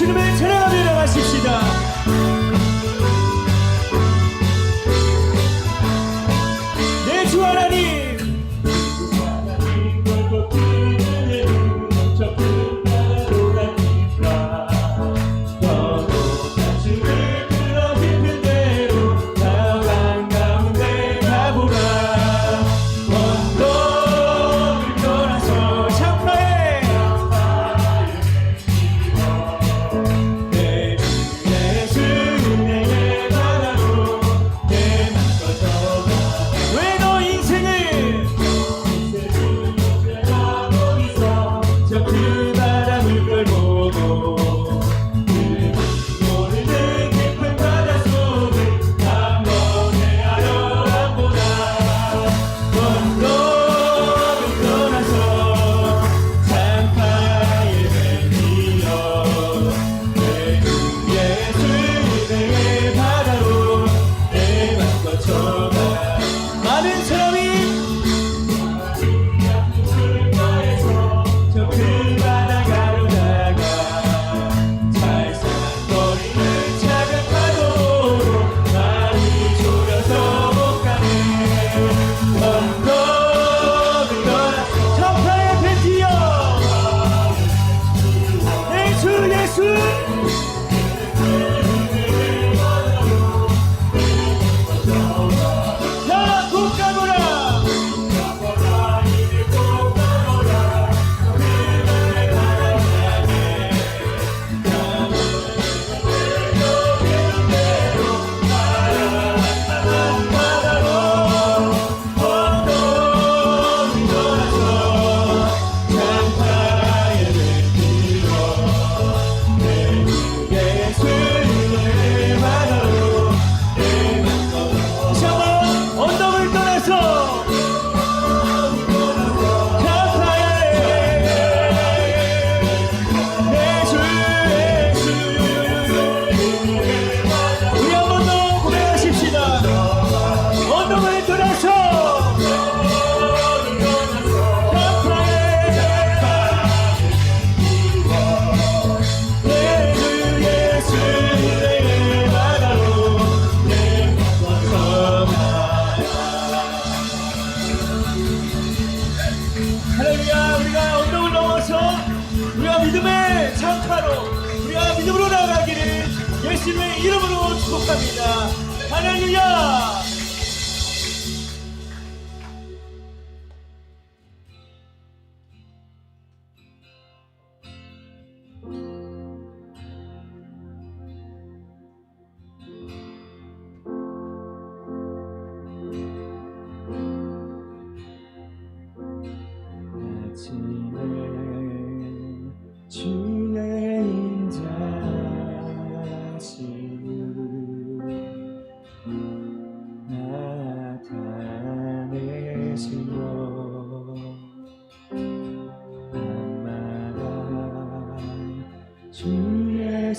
주님을 찬양합니다. 우리가 믿음으로 나아가기를 예수님의 이름으로 축복합니다. 할렐루야!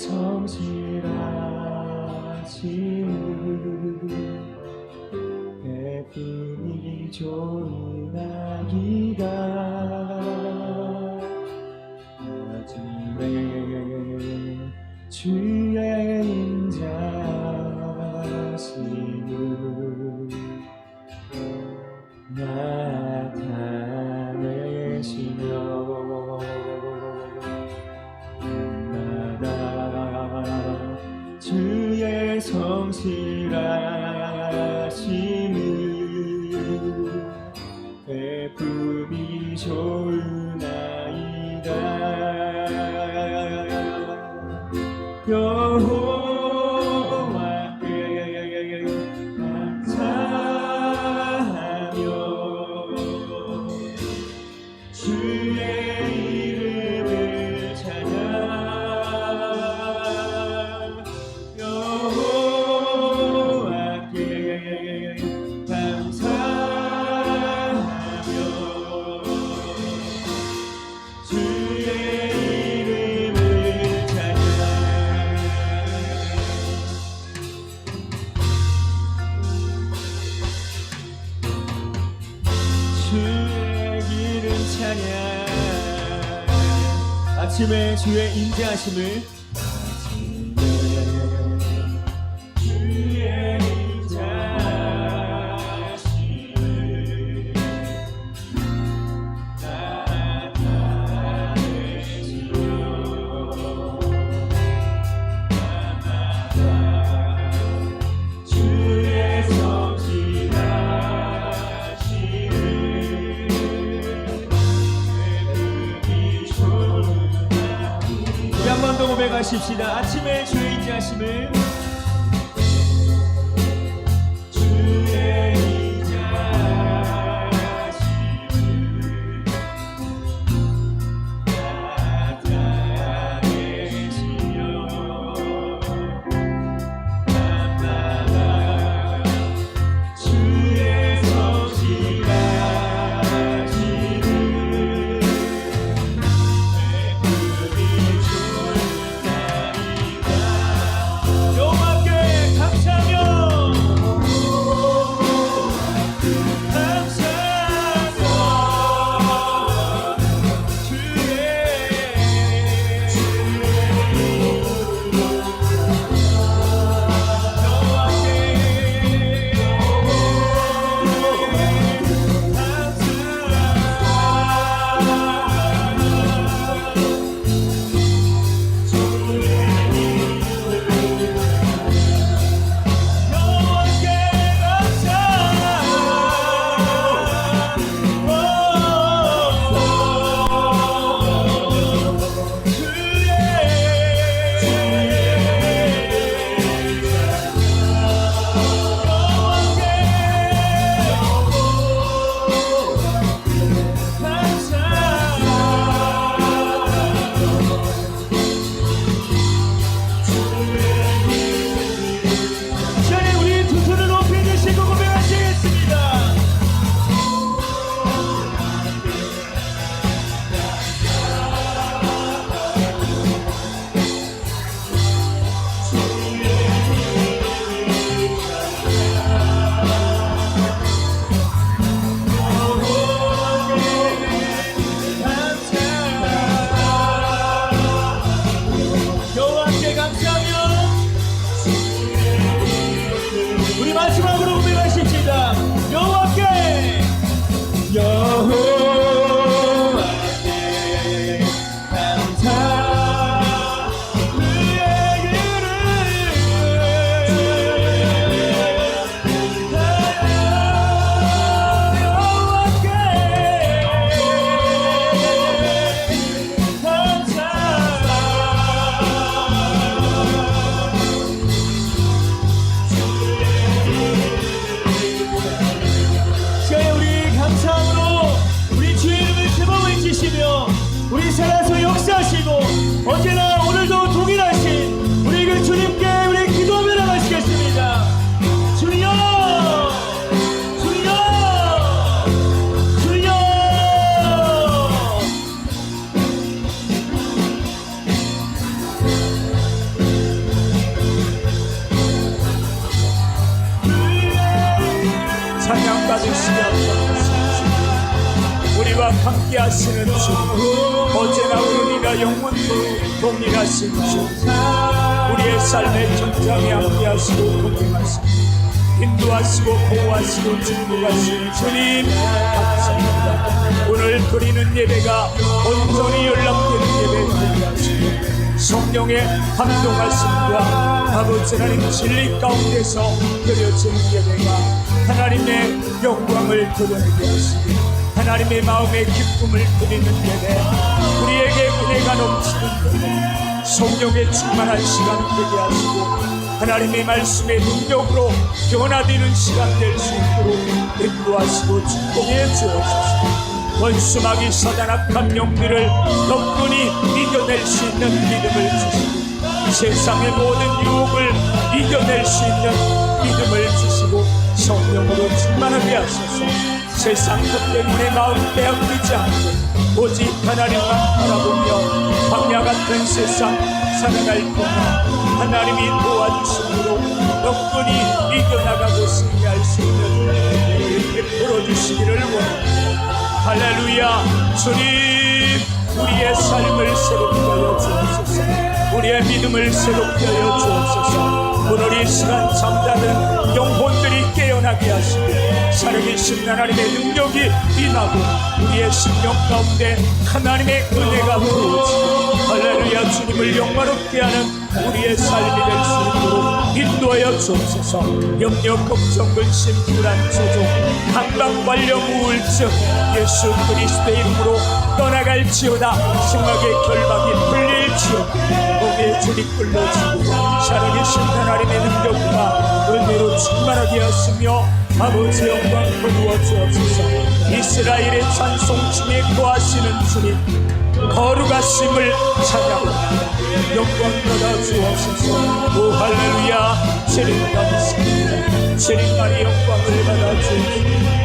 성실하시는 내 분이 좋은 아기가 나중에 주 gente. 찬양 아침에 주의 인자하심을 고백하십시다. 아침에 주의 인자심을 영원토록 동일하신 주 우리의 삶의 전장에 함께 하시고 동행하시고 인도하시고 보호하시고 축복하시는 주님 감사합니다. 오늘 드리는 예배가 온전히 연락되는 예배 되게 하시고 성령의 감동하심과 아버지 하나님 진리 가운데서 드려진 예배가 하나님의 영광을 드러내게 하시고 하나님의 마음의 기쁨을 드리는 예배 우리에게 은혜가 넘치는 예배 성령의 충만한 시간 되게 하시고 하나님의 말씀의 능력으로 변화되는 시간 될 수 있도록 인도하시고 축복해 주옵소서. 원수마귀 사단 악한 영들을 덕분히 이겨낼 수 있는 믿음을 주시고 세상의 모든 유혹을 이겨낼 수 있는 믿음을 주시고 성령으로 충만하게 하소서 세상 것 때문에 마음 빼앗기지 않고 오직 하나님만 바라보며 광야 같은 세상 살아갈 동안 하나님이 도와주심으로 덕분이 이겨나가고 승리할 수 있는 은혜를 베풀어 주시기를 원합니다. 할렐루야. 주님 우리의 삶을 새롭게 하여 주옵소서. 우리의 믿음을 새롭게 하여 주옵소서. 오늘 이 시간 잠자는 영혼들이 깨어나게 하시고 살아계신 하나님의 능력이 임하고 우리의 심령 가운데 하나님의 은혜가 부어지고 할렐루야 주님을 영광롭게 하는 우리의 삶이 될 수 있도록 인도하여 주옵소서. 염려 걱정 근심 불안 조종 강박 관련 우울증 예수 그리스도의 이름으로 떠나갈지어다. 심하게 결박이 풀릴지어다. 하나님의 줄이 끌어지고 살아계신 하나님의 은혜로 충만하게 하시며 아버지 영광 거두어 주옵소서. 이스라엘의 찬송 중에 거하시는 주님 거룩하심을 찬양합니다. 영광 받아 주옵소서. 오 할렐루야. 감사합니다. 주님 나의 영광을 받아 주옵소서